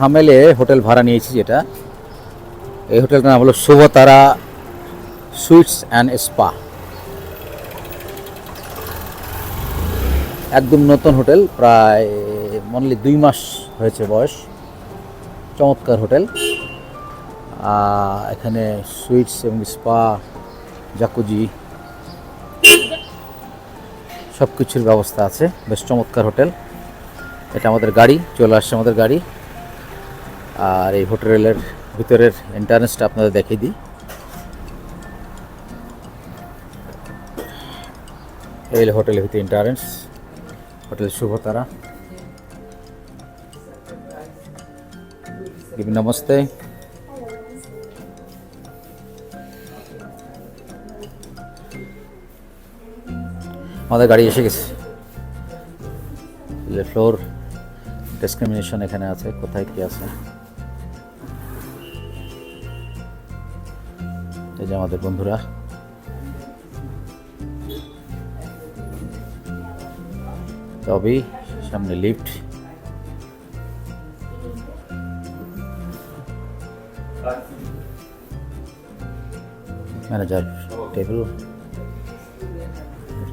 থামেলে hotel ভাড়া নিয়েছি যেটা। এই হোটেলটার নাম হলো শুভতারা সুইটস অ্যান্ড স্পা। একদম নতুন হোটেল, প্রায় মনলি দুই মাস হয়েছে বয়স। চমৎকার হোটেল। এখানে সুইটস এবং স্পা, জাকুজি সব কিছুর ব্যবস্থা আছে। বেশ চমৎকার হোটেল। এটা আমাদের গাড়ি, চলে আসছে আমাদের গাড়ি। আর এই হোটেলের ভিতরের এন্ট্রান্সটা আপনাদের দেখিয়ে দিই। এই হোটেলের ভিতরে এন্ট্রান্স হোটেল শুভতারা। নমস্তে আমাদের গাড়ি এসে গেছে। ফ্লোর ডিসক্রিমিনেশন এখানে আছে, কোথায় কি আছে। যে আমাদের বন্ধুরা। তবে সামনে লিফট ম্যানেজার টেবিল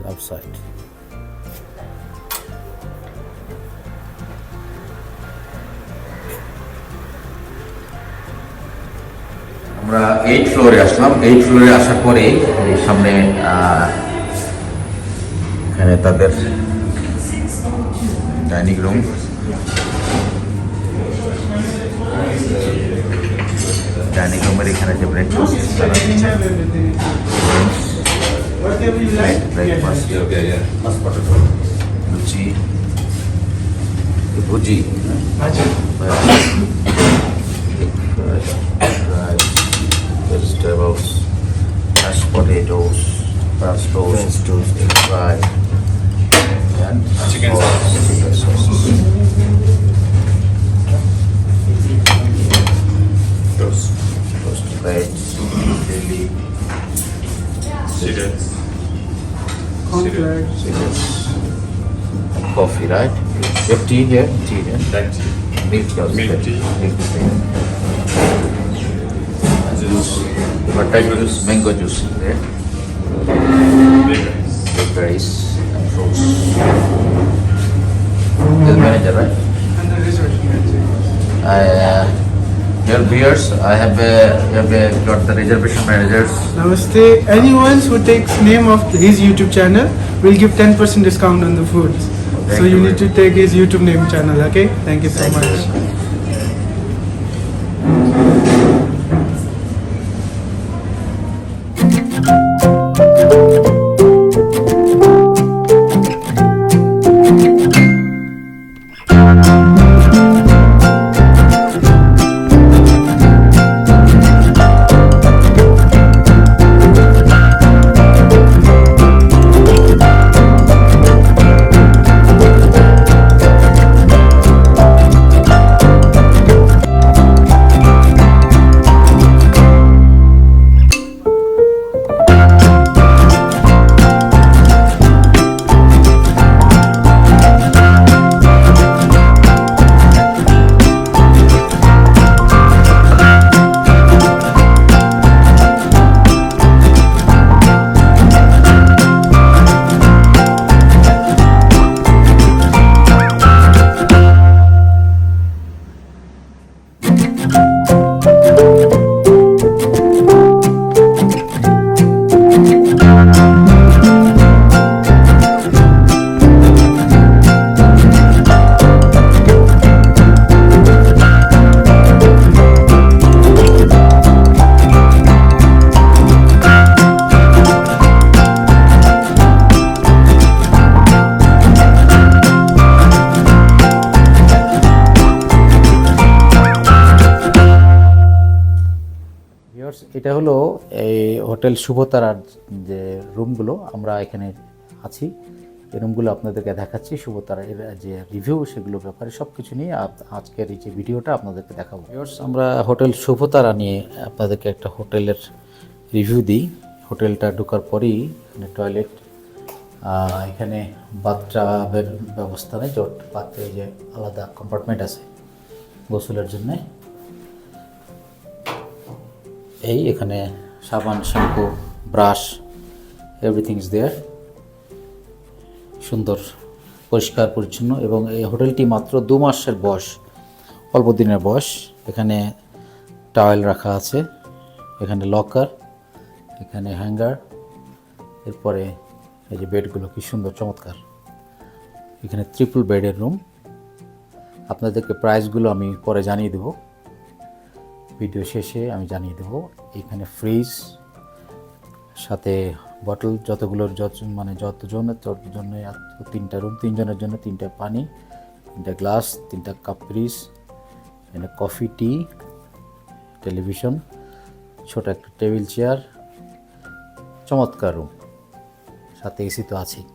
আউটসাইড আমরা এইট ফ্লোরে আসলাম। এইট ফ্লোরে আসার পরে এই সামনে আহ, এখানে তাদের ডাইনিং রুম। ডাইনিং রুমের এখানে যে ব্রেকফাস্ট তারা দিচ্ছে ব্রেকফাস্ট লুচি ভুজি। Potatoes, French toast, toast, egg fry, and Chicken sauce, chicken sauce. Toast. Toast plates, chili, Cereals. Cornflakes. cigarettes, and coffee, right? You have tea here? Tea, yeah? Black tea. Milk, also. Milk tea. Milk tea. Juice. What type of juice? Mango juice, yeah? Blueberries. Blueberries and fruits. The manager, right? And the reservation manager. I, uh, your viewers, I have, uh, have uh, got the reservation managers. Namaste. Anyone who takes name of his YouTube channel will give 10% discount on the foods. Thank so you you need to take his YouTube name channel, okay? Thank you so Thank much. you. এটা হলো এই hotel শুভতারার যে রুমগুলো আমরা এখানে আছি। এই রুমগুলো আপনাদেরকে দেখাচ্ছি শুভতারার এর যে রিভিউ সেগুলো ব্যাপারে সব কিছু নিয়ে আজকের এই যে ভিডিওটা আপনাদেরকে দেখাবো। আমরা হোটেল শুভতারা নিয়ে আপনাদেরকে একটা হোটেলের রিভিউ দিই। হোটেলটা ঢোকার পরেই এখানে টয়লেট এখানে বাথটাবের ব্যবস্থা নেই জট বাথে যে আলাদা কম্পার্টমেন্ট আছে গোসলের জন্যে। এই এখানে সাবান, shampoo, brush everything is there সুন্দর, পরিষ্কার, পরিচ্ছন্ন এবং এই হোটেলটি মাত্র দু মাসের বয়স, অল্প দিনের বয়স। এখানে টাওয়েল রাখা আছে, এখানে লকার এখানে হ্যাঙ্গার এরপরে এই যে বেডগুলো কি সুন্দর, চমৎকার। এখানে ট্রিপল বেডের রুম আপনাদেরকে প্রাইসগুলো আমি পরে জানিয়ে দেব। ভিডিও শেষে আমি জানিয়ে দেব, এখানে ফ্রিজ সাথে বটল যতগুলোর যত মানে যতজনের জন্য তিনটা রুম তিনজনের জন্য তিনটা পানি, তিনটা গ্লাস তিনটা কাপ ফ্রিজ এখানে কফি টি টেলিভিশন ছোট একটা টেবিল চেয়ার চমৎকার রুম সাথে এসি তো আছেই।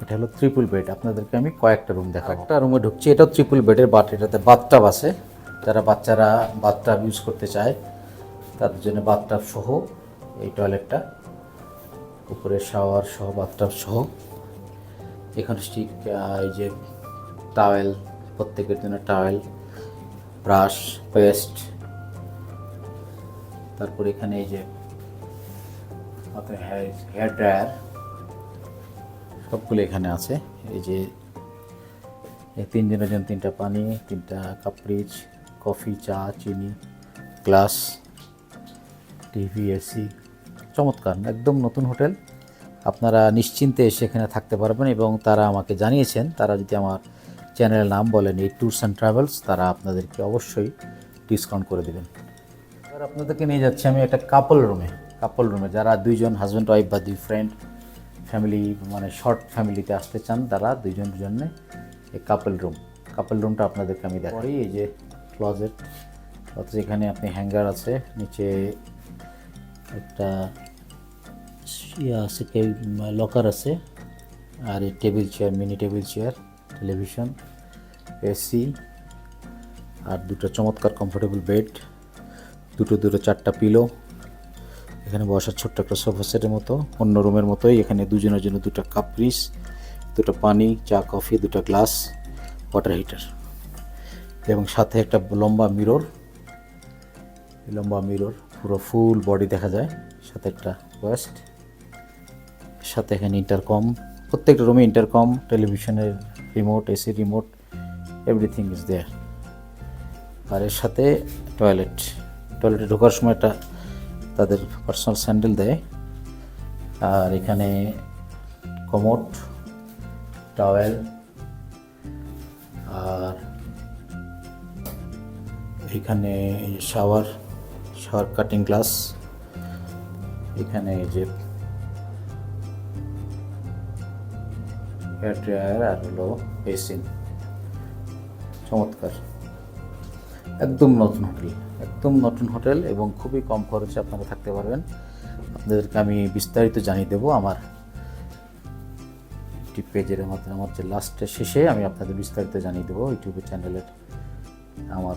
এটা হলো ট্রিপল বেড আপনাদেরকে আমি কয়েকটা রুম দেখাবো। একটা রুমে ঢুকছি এটাও ট্রিপল বেডের বাট এটাতে বাথটাব আছে। যারা বাচ্চারা বাথটাব ইউজ করতে চায়, তাদের জন্য বাথটাব সহ এই টয়লেটটা উপরে শাওয়ার সহ, বাথটাব সহ। এখানে ঠিক এই যে টাওয়েল প্রত্যেকের জন্য টাওয়েল ব্রাশ পেস্ট তারপর এখানে এই যে আপনার হেয়ার হেয়ার ড্রায়ার সবগুলো এখানে আছে। এই যে তিনজনের জন্য তিনটা পানি, তিনটা কাপ ফ্রিজ কফি, চা, চিনি, গ্লাস, টিভি, এসি, চমৎকার, একদম নতুন হোটেল। আপনারা নিশ্চিন্তে এসে এখানে থাকতে পারবেন এবং তারা আমাকে জানিয়েছেন, তারা যদি আমার চ্যানেলের নাম বলেন এই ট্যুরস অ্যান্ড ট্রাভেলস, তারা আপনাদেরকে অবশ্যই ডিসকাউন্ট করে দেবেন। এবার আপনাদেরকে নিয়ে যাচ্ছি আমি একটা কাপল রুমে কাপল রুমে যারা দুইজন হাজব্যান্ড ওয়াইফ বা দুই ফ্রেন্ড ফ্যামিলি মানে শর্ট ফ্যামিলিতে আসতে চান, তারা দুইজনের জন্য এই কাপল রুম কাপল রুমটা আপনাদেরকে আমি দেখাই। এই যে ক্লজেট অথচ এখানে আপনি হ্যাঙ্গার আছে, নিচে একটা আছে লকার আছে, আর এই table chair mini table chair television AC আর দুটো চমৎকার কমফোর্টেবল বেড দুটো দুটো চারটা পিলো এখানে বসার ছোট্ট একটা সোফা সেটের মতো, অন্য রুমের মতোই, এখানে দুজনের জন্য দুটো কাপ ফ্রিজ দুটো পানি, চা কফি দুটো গ্লাস ওয়াটার হিটার এবং সাথে একটা লম্বা মিরর। লম্বা মিরর পুরো ফুল বডি দেখা যায়, সাথে একটা ওয়েস্ট। সাথে এখানে ইন্টারকম প্রত্যেকটা রুমে ইন্টারকম টেলিভিশনের remote AC remote everything is there আর এর সাথে টয়লেট টয়লেটে ঢোকার সময় একটা তাদের পার্সোনাল স্যান্ডেল দেয়। আর এখানে কমোট টাওয়েল আর এখানে শাওয়ার শাওয়ার কাটিং গ্লাস এখানে এই যে হেয়ার ড্রায়ার আর হলো বেসিন চমৎকার। একদম নতুন হোটেল, একদম নতুন হোটেল এবং খুবই কম খরচে আপনারা থাকতে পারবেন। আপনাদেরকে আমি বিস্তারিত জানিয়ে দেবো আমার ইউটিউব পেজের মাধ্যমে, আমার যে লাস্টের শেষে আমি আপনাদের বিস্তারিত জানিয়ে দেবো ইউটিউবের চ্যানেলের আমার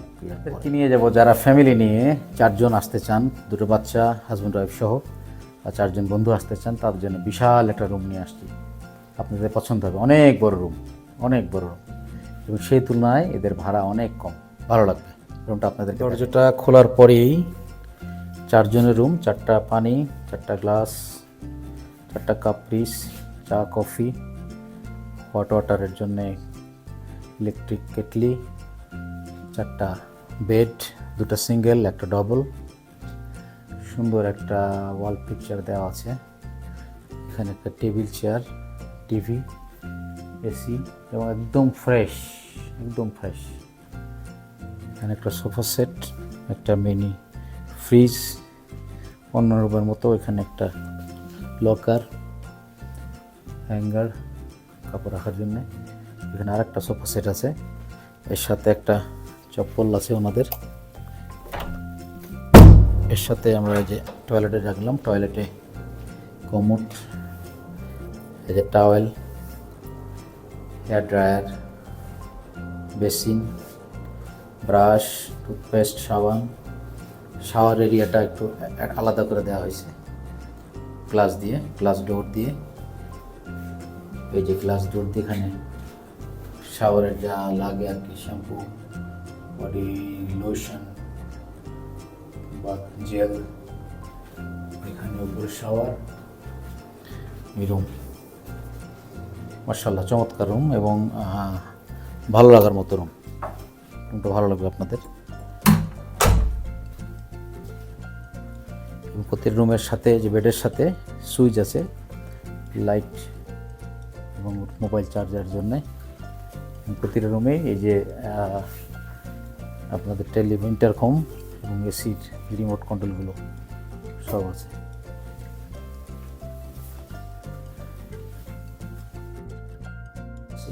কি নিয়ে যাব যারা ফ্যামিলি নিয়ে চারজন আসতে চান দুটো বাচ্চা হাজব্যান্ড ওয়াইফ সহ বা চারজন বন্ধু আসতে চান তার জন্য বিশাল একটা রুম নিয়ে আসছি। আপনাদের পছন্দ হবে অনেক বড় রুম অনেক বড় রুম এবং সেই তুলনায় এদের ভাড়া অনেক কম ভালো লাগবে রুমটা আপনাদের দরজাটা খোলার পরেই চারজনের রুম চারটা পানি চারটা গ্লাস চারটা কাপ ফ্রিজ চা কফি হট ওয়াটারের জন্যে ইলেকট্রিক কেটলি চারটা বেড দুটো সিঙ্গেল একটা ডবল সুন্দর একটা ওয়াল পিকচার দেওয়া আছে। এখানে একটা টেবিল চেয়ার টিভি এসি এবং একদম ফ্রেশ একদম ফ্রেশ এখানে একটা সোফা সেট একটা মিনি ফ্রিজ অন্য রুমের মতো এখানে একটা লকার হ্যাঙ্গার কাপড় রাখার জন্য। এখানে আর একটা সোফা সেট আছে। এর সাথে একটা চপ্পল আছে ওনাদের এর সাথে আমরা এই যে টয়লেটে রাখলাম। টয়লেটে কমোট, এই যে towel hair dryer basin brush toothpaste সাবান শাওয়ার এরিয়াটা একটু আলাদা করে দেওয়া হয়েছে। গ্লাস দিয়ে গ্লাস ডোর দিয়ে। এই যে গ্লাস ডোর দিয়ে এখানে শাওয়ারের যা লাগে আর কি শ্যাম্পু বডি লোশন বা জেল এখানে উপরে শাওয়ার এই রুম মার্শাল্লাহ চমৎকার রুম এবং ভালো লাগার মতো রুম রুমটা ভালো লাগবে আপনাদের। প্রতিটি রুমের সাথে, যে বেডের সাথে সুইচ আছে লাইট এবং মোবাইল চার্জার জন্যে। প্রতিটা রুমে এই যে আপনাদের টেলি ইন্টারকম এবং এসির রিমোট কন্ট্রোলগুলো সব আছে।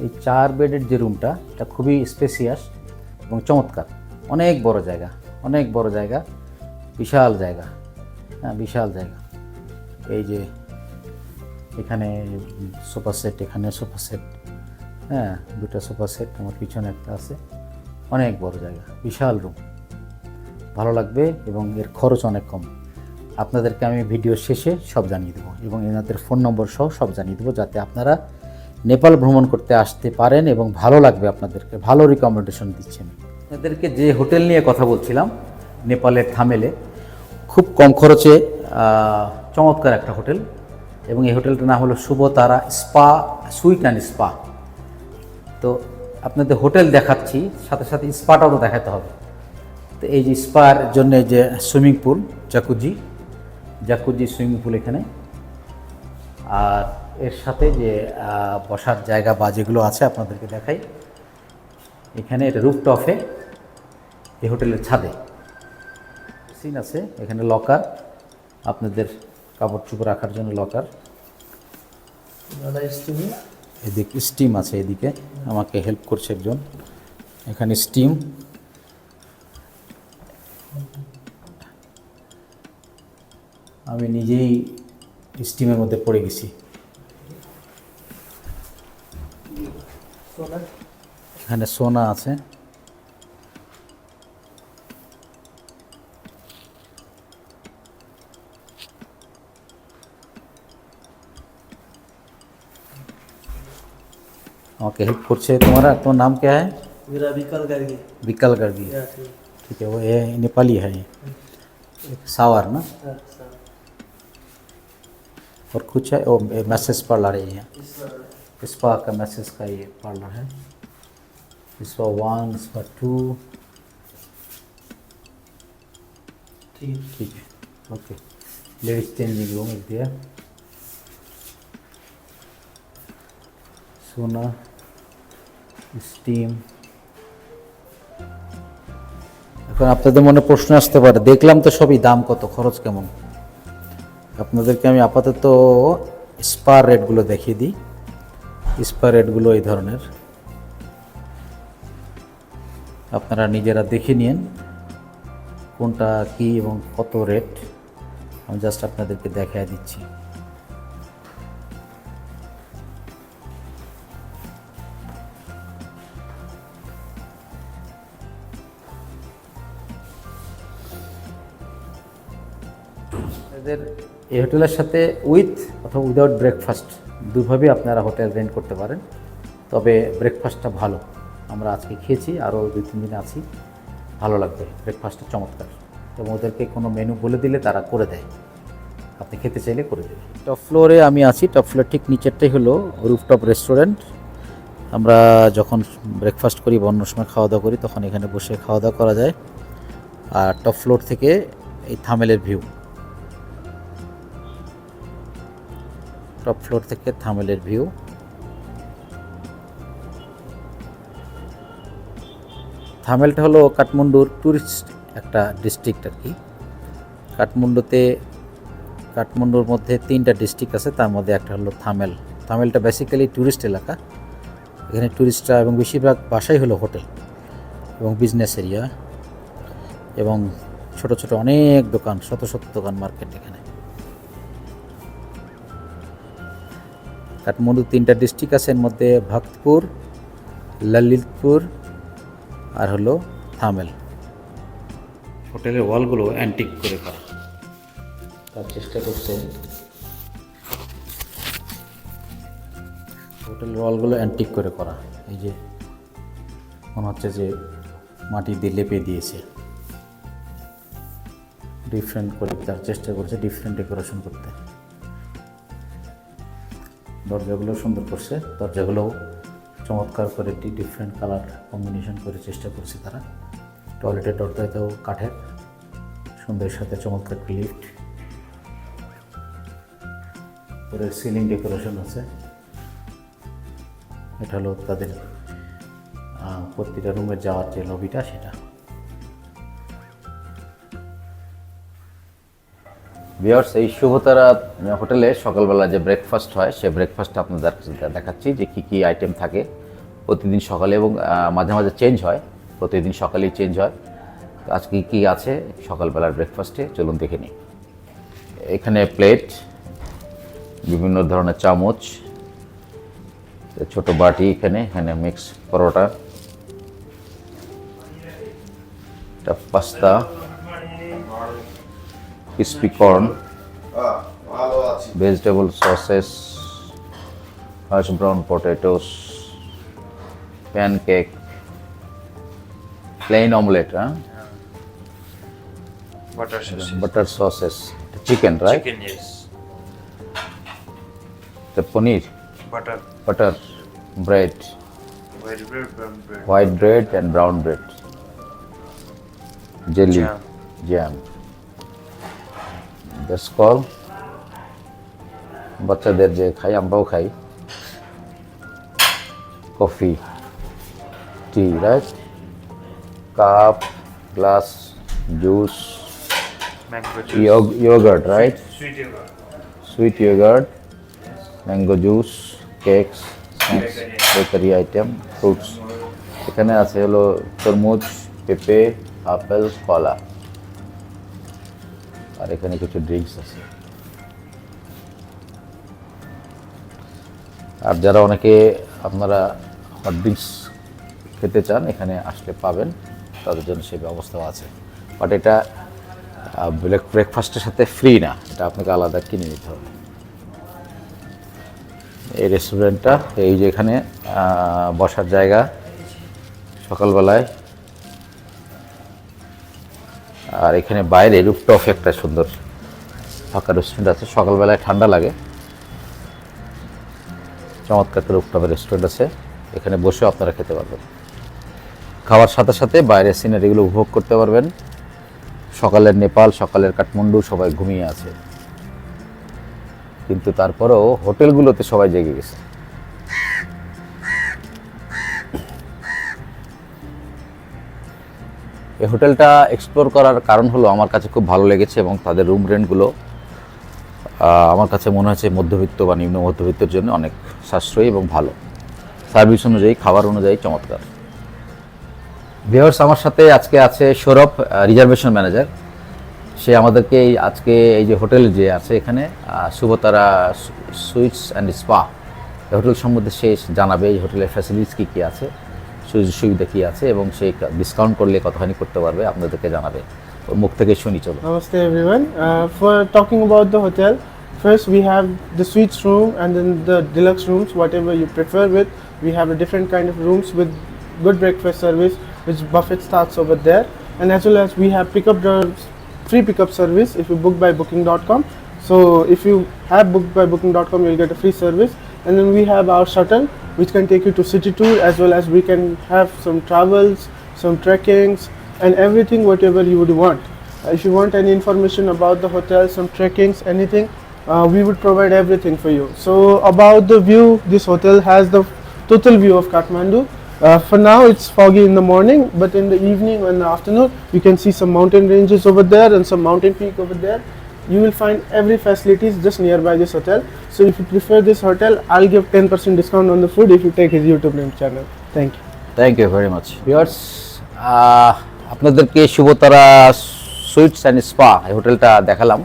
এই চার বেডের যে রুমটা, এটা খুবই স্পেসিয়াস এবং চমৎকার। অনেক বড় জায়গা, অনেক বড় জায়গা, বিশাল জায়গা হ্যাঁ বিশাল জায়গা। এই যে এখানে সোফা সেট, এখানে সোফা সেট হ্যাঁ দুটা সোফা সেট, আমার পিছনে একটা আছে। অনেক বড় জায়গা, বিশাল রুম ভালো লাগবে এবং এর খরচ অনেক কম। আপনাদেরকে আমি ভিডিও শেষে সব জানিয়ে দেবো এবং এনাদের ফোন নম্বর সহ সব জানিয়ে দেবো যাতে আপনারা নেপাল ভ্রমণ করতে আসতে পারেন এবং ভালো লাগবে আপনাদেরকে, ভালো রিকমেন্ডেশন দিচ্ছেন। আপনাদেরকে যে হোটেল নিয়ে কথা বলছিলাম, নেপালের থামেলে, খুব কম খরচে চমৎকার একটা হোটেল এবং এই হোটেলটার নাম হলো শুভ তারা স্পা, সুইট অ্যান্ড স্পা। তো আপনাদের হোটেল দেখাচ্ছি, সাথে সাথে স্পাটাও তো দেখাতে হবে। তো এই যে স্পার জন্য যে swimming pool, jacuzzi jacuzzi swimming pool এখানে। আর এর সাথে যে বসার জায়গা বা যেগুলো আছে আপনাদেরকে দেখাই। এখানে এটা রুফটপে, এই হোটেলের ছাদে। সিন আছে, এখানে লকার, আপনাদের কাপড় চোপড় রাখার জন্য লকার। এদিকে স্টিম আছে এদিকে। আমাকে হেল্প করছে একজন। এখানে স্টিম আমি নিজেই স্টিমের মধ্যে পড়ে গেছি। এখানে সোনা আছে। ओके हितपुर से तुम्हारा तो नाम क्या है? मेरा विकल गर्गी विकल गर्गी ठीक। है वो ये नेपाली है एक सावर ना? और कुछ है? वो मैसेज पढ़ ला रही है। ये स्पा का मैसेज का ये पढ़ रहा है। Spa one spa to. ठीक। है ओके। लेडीज़ तीन जी वो दिया सोना। স্টিম এখন আপনাদের মনে প্রশ্ন আসতে পারে, দেখলাম তো সবই দাম কত, খরচ কেমন? আপনাদেরকে আমি আপাতত স্পার রেটগুলো দেখিয়ে দিই। স্পার রেটগুলো এই ধরনের। আপনারা নিজেরা দেখে নিন কোনটা কি এবং কত রেট আমি জাস্ট আপনাদেরকে দেখায় দিচ্ছি। এদের এই হোটেলের সাথে উইথ অথবা উইদাউট ব্রেকফাস্ট দুভাবেই আপনারা হোটেল রেন্ট করতে পারেন। তবে ব্রেকফাস্টটা ভালো। আমরা আজকে খেয়েছি, আরও দুই, তিন দিন আছি। ভালো লাগবে, ব্রেকফাস্টটা চমৎকার। এবং ওদেরকে কোনো মেনু বলে দিলে তারা করে দেয়। আপনি খেতে চাইলে করে দেবে টপ ফ্লোরে আমি আছি। টপ ফ্লোর ঠিক নিচেরটাই হলো রুফটপ রেস্টুরেন্ট আমরা যখন ব্রেকফাস্ট করি বা অন্য সময় খাওয়া দাওয়া করি, তখন এখানে বসে খাওয়া দাওয়া করা যায়। আর টপ ফ্লোর থেকে এই থামেলের ভিউ টপ ফ্লোর থেকে থামেলের ভিউ থামেলটা হলো কাঠমান্ডুর ট্যুরিস্ট একটা ডিস্ট্রিক্ট আর কি। কাঠমান্ডুতে, কাঠমান্ডুর মধ্যে তিনটা ডিস্ট্রিক্ট আছে, তার মধ্যে একটা হলো থামেল। থামেলটা বেসিক্যালি ট্যুরিস্ট এলাকা। এখানে ট্যুরিস্টরা এবং বেশিরভাগ বাসাই হলো হোটেল এবং বিজনেস এরিয়া এবং ছোট ছোট অনেক দোকান, শত শত দোকান মার্কেট এখানে। কাঠমান্ডু তিনটা ডিস্ট্রিক্ট আছে এর মধ্যে ভক্তপুর ললিতপুর আর হলো থামেল। হোটেলের ওয়ালগুলো অ্যান্টিক করে করা তার চেষ্টা করছে। হোটেলের ওয়ালগুলো অ্যান্টিক করে করা। এই যে মনে হচ্ছে যে মাটি দিয়ে লেপে দিয়েছে। ডিফারেন্ট করে তার চেষ্টা করছে ডিফারেন্ট ডেকোরেশন করতে। দরজাগুলো সুন্দর করছে দরজাগুলো চমৎকার করে একটি ডিফারেন্ট কালার কম্বিনেশন করে চেষ্টা করছে তারা। টয়লেটের দরজাতেও কাঠের সুন্দরের সাথে চমৎকার লিফট পরে সিলিং ডেকোরেশন আছে। এটা হলো তাদের প্রতিটা রুমের যাওয়ার যে লবিটা সেটা। ভিওর্স এই শুভতারা হোটেলে সকালবেলা যে ব্রেকফাস্ট হয়, সে ব্রেকফাস্ট আপনাদের দেখাচ্ছি যে কী কী আইটেম থাকে প্রতিদিন সকালে এবং মাঝে মাঝে চেঞ্জ হয়, প্রতিদিন সকালেই চেঞ্জ হয়। আজকে কী আছে সকালবেলার ব্রেকফাস্টে চলুন দেখে নিই। এখানে প্লেট বিভিন্ন ধরনের চামচ ছোট বাটি এখানে এখানে mix paratha pasta crispy corn, vegetable sauces, hash brown potatoes, pancake, plain omelette, huh? Butter sauce. butter sauces, chicken, right? Chicken, yes. The paneer, Butter. butter, bread, White bread, brown bread. white bread and brown bread, jelly, Jam. jam. That's called বাচ্চাদের যে খাই আমরাও খাই coffee tea right cup glass juice yogurt right Sweet yogurt. sweet yogurt mango juice cakes snacks bakery item fruits এখানে আছে হলো তরমুজ পেঁপে আপেল কলা আর এখানে কিছু ড্রিঙ্কস আছে। আর যারা অনেকে আপনারা হট ড্রিঙ্কস খেতে চান, এখানে আসলে পাবেন। তাদের জন্য সেই ব্যবস্থাও আছে। বাট এটা ব্রেকফাস্টের সাথে ফ্রি না। এটা আপনাকে আলাদা কিনে নিতে হবে। এই রেস্টুরেন্টটা এই যে এখানে বসার জায়গা সকালবেলায় আর এখানে বাইরে রুপটপ একটা সুন্দর ফাঁকা রেস্টুরেন্ট আছে। সকালবেলায় ঠান্ডা লাগে। চমৎকার একটা রুপটপের রেস্টুরেন্ট আছে। এখানে বসেও আপনারা খেতে পারবেন। খাওয়ার সাথে সাথে বাইরের সিনারিগুলো উপভোগ করতে পারবেন। সকালের নেপাল, সকালের কাঠমান্ডু সবাই ঘুমিয়ে আছে। কিন্তু তারপরেও হোটেলগুলোতে সবাই জেগে গেছে। এই হোটেলটা এক্সপ্লোর করার কারণ হলো আমার কাছে খুব ভালো লেগেছে এবং তাদের রুম রেন্টগুলো আমার কাছে মনে হয়েছে মধ্যবিত্ত বা নিম্ন মধ্যবিত্তের জন্য অনেক সাশ্রয়ী এবং ভালো। সার্ভিস অনুযায়ী, খাবার অনুযায়ী চমৎকার। ভিওর্স আমার সাথে আজকে আছে সৌরভ রিজার্ভেশন ম্যানেজার সে আমাদেরকে এই আজকে এই যে হোটেল যে আছে এখানে Shubhotara suites and spa hotel সম্বন্ধে সে জানাবে এই হোটেলের ফ্যাসিলিটিস কী কী আছে। সুযোগ সুবিধা কী আছে এবং সে ডিসকাউন্ট করলে কতখানি করতে পারবে আপনাদেরকে জানাবে ওর মুখ থেকে শুনি চলো everyone. Uh, for talking about the hotel, first we have the suites room and then the deluxe rooms, whatever you prefer with. We have a different kind of rooms with good breakfast service, which buffet starts over there. And as well as we have pickup the free pickup service if you book by booking.com. So if you have booked by booking.com, you'll get a free service. And then we have our shuttle, which can take you to city tour as well as we can have some travels, some trekkings, and everything whatever you would want. Uh, if you want any information about the hotel, some trekkings, anything, uh, we would provide everything for you. So about the view, this hotel has the total view of Kathmandu. Uh, for now, it's foggy in the morning, but in the evening in the afternoon, you can see some mountain ranges over there and some mountain peak over there. You will find every facilities just nearby this hotel. So if you prefer this hotel, I'll give 10% discount on the food if you take his YouTube name channel. Thank you. Thank you very much viewers আপনাদেরকে শুভতারা suites and spa এই হোটেলটা দেখালাম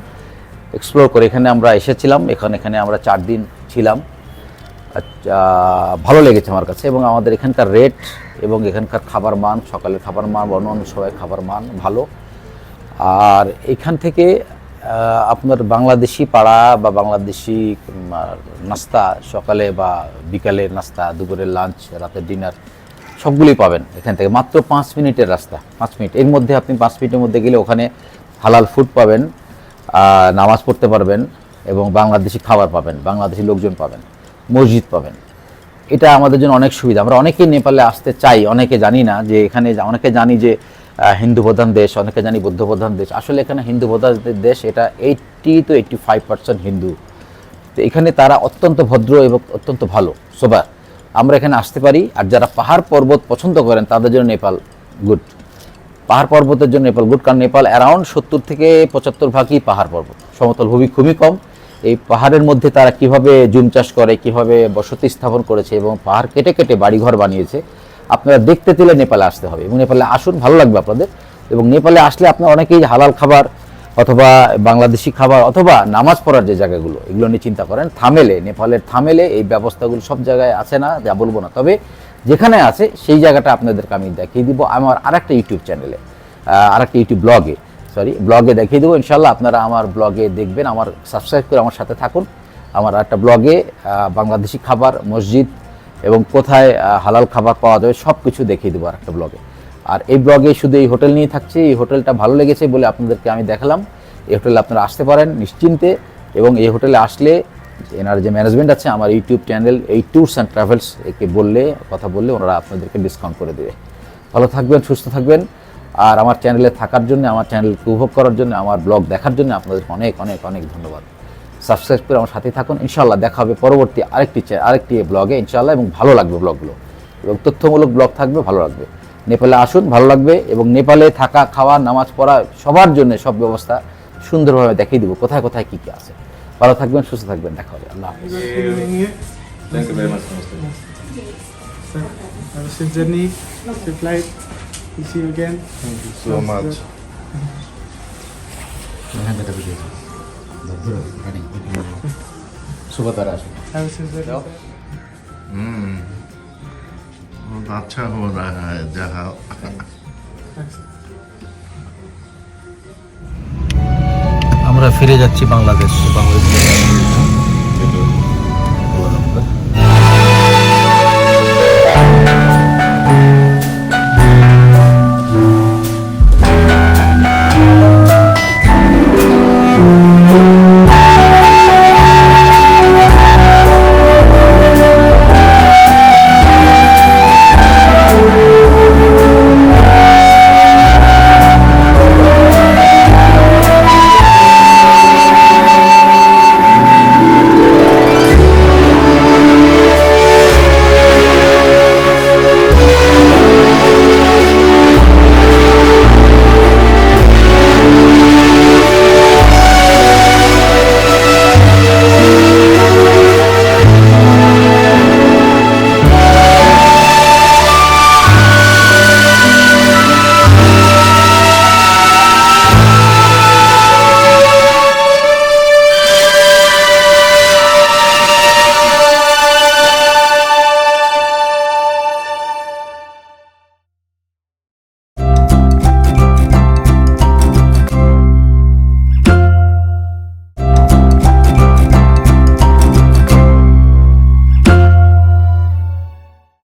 explore করে এখানে আমরা এসেছিলাম এখানে এখানে আমরা চার দিন ছিলাম আচ্ছা, ভালো লেগেছে আমার কাছে এবং আমাদের এখানকার রেট এবং এখানকার খাবার মান সকালের খাবার মান বা অন্যান্য সবাই খাবার মান ভালো আর এখান থেকে আপনার বাংলাদেশি পাড়া বা বাংলাদেশি নাস্তা সকালে বা বিকালে নাস্তা দুপুরের লাঞ্চ রাতের ডিনার সবগুলোই পাবেন এখান থেকে। মাত্র পাঁচ মিনিটের রাস্তা, পাঁচ মিনিট। এর মধ্যে আপনি পাঁচ মিনিটের মধ্যে গেলে ওখানে হালাল ফুড পাবেন নামাজ পড়তে পারবেন এবং বাংলাদেশি খাবার পাবেন, বাংলাদেশি লোকজন পাবেন, মসজিদ পাবেন। এটা আমাদের জন্য অনেক সুবিধা। আমরা অনেকেই নেপালে আসতে চাই, অনেকে জানি না যে এখানে, অনেকে জানি যে হিন্দু প্রধান দেশ, অনেকে জানি বৌদ্ধ প্রধান দেশ। আসলে এখানে হিন্দু প্রধান দেশ এটা eighty two eighty five percent Hindu. তো এখানে তারা অত্যন্ত ভদ্র এবং অত্যন্ত ভালো, সোবার। আমরা এখানে আসতে পারি, আর যারা পাহাড় পর্বত পছন্দ করেন, তাদের জন্য নেপাল গুড পাহাড় পর্বতের জন্য নেপাল গুড কারণ নেপাল অ্যারাউন্ড সত্তর থেকে পঁচাত্তর ভাগই পাহাড় পর্বত। সমতল ভূমি খুবই কম। এই পাহাড়ের মধ্যে তারা কীভাবে জুম চাষ করে, কীভাবে বসতি স্থাপন করেছে এবং পাহাড় কেটে কেটে বাড়িঘর বানিয়েছে আপনারা দেখতে পেলে নেপালে আসতে হবে এবং নেপালে আসুন, ভালো লাগবে আপনাদের। এবং নেপালে আসলে আপনারা অনেকেই হালাল খাবার অথবা বাংলাদেশি খাবার অথবা নামাজ পড়ার যে জায়গাগুলো, এগুলো নিয়ে চিন্তা করেন। থামেলে, নেপালের থামেলে এই ব্যবস্থাগুলো সব জায়গায় আছে না, যা বলব না। তবে যেখানে আছে, সেই জায়গাটা আপনাদেরকে আমি দেখিয়ে দিব আমার আরেকটা ইউটিউব চ্যানেলে আরেকটা ইউটিউব ব্লগে সরি ব্লগে দেখিয়ে দেবো। ইনশাল্লাহ আপনারা আমার ব্লগে দেখবেন, আমার সাবস্ক্রাইব করে আমার সাথে থাকুন। আমার একটা ব্লগে বাংলাদেশি খাবার, মসজিদ এবং কোথায় হালাল খাবার পাওয়া যাবে সব কিছু দেখিয়ে দেবো আর একটা ব্লগে আর এই ব্লগে শুধু এই হোটেল নিয়ে থাকছে, এই হোটেলটা ভালো লেগেছে বলে আপনাদেরকে আমি দেখালাম। এই হোটেলে আপনারা আসতে পারেন নিশ্চিন্তে এবং এই হোটেলে আসলে এনার যে ম্যানেজমেন্ট আছে আমার ইউটিউব চ্যানেল এই ট্যুরস অ্যান্ড ট্রাভেলস একে বললে, কথা বললে ওনারা আপনাদেরকে ডিসকাউন্ট করে দেবে। ভালো থাকবেন, সুস্থ থাকবেন। আর আমার চ্যানেলে থাকার জন্য, আমার চ্যানেলকে উপভোগ করার জন্য, আমার ব্লগ দেখার জন্য আপনাদেরকে অনেক অনেক অনেক ধন্যবাদ। সাবস্ক্রাইব করে আমার সাথে থাকুন ইনশাল্লাহ দেখা হবে পরবর্তী আরেকটি আরেকটি ব্লগে ইনশাল্লাহ এবং ভালো লাগবে ব্লগগুলো এবং তথ্যমূলক ব্লগ থাকবে ভালো লাগবে নেপালে আসুন ভালো লাগবে এবং নেপালে থাকা খাওয়া নামাজ পড়া সবার জন্য সব ব্যবস্থা সুন্দরভাবে দেখিয়ে দিব কোথায় কোথায় কী কী আছে ভালো থাকবেন সুস্থ থাকবেন দেখা হবে আল্লাহ হাফিজ Thank you very much, Namaste. Sir, have a safe journey, safe flight. We'll see you again. Thank you so much. শুভতারা আসুন Have a safe journey. हम्म बहुत अच्छा हो रहा है जहाँ আমরা ফিরে যাচ্ছি বাংলাদেশ বাংলাদেশ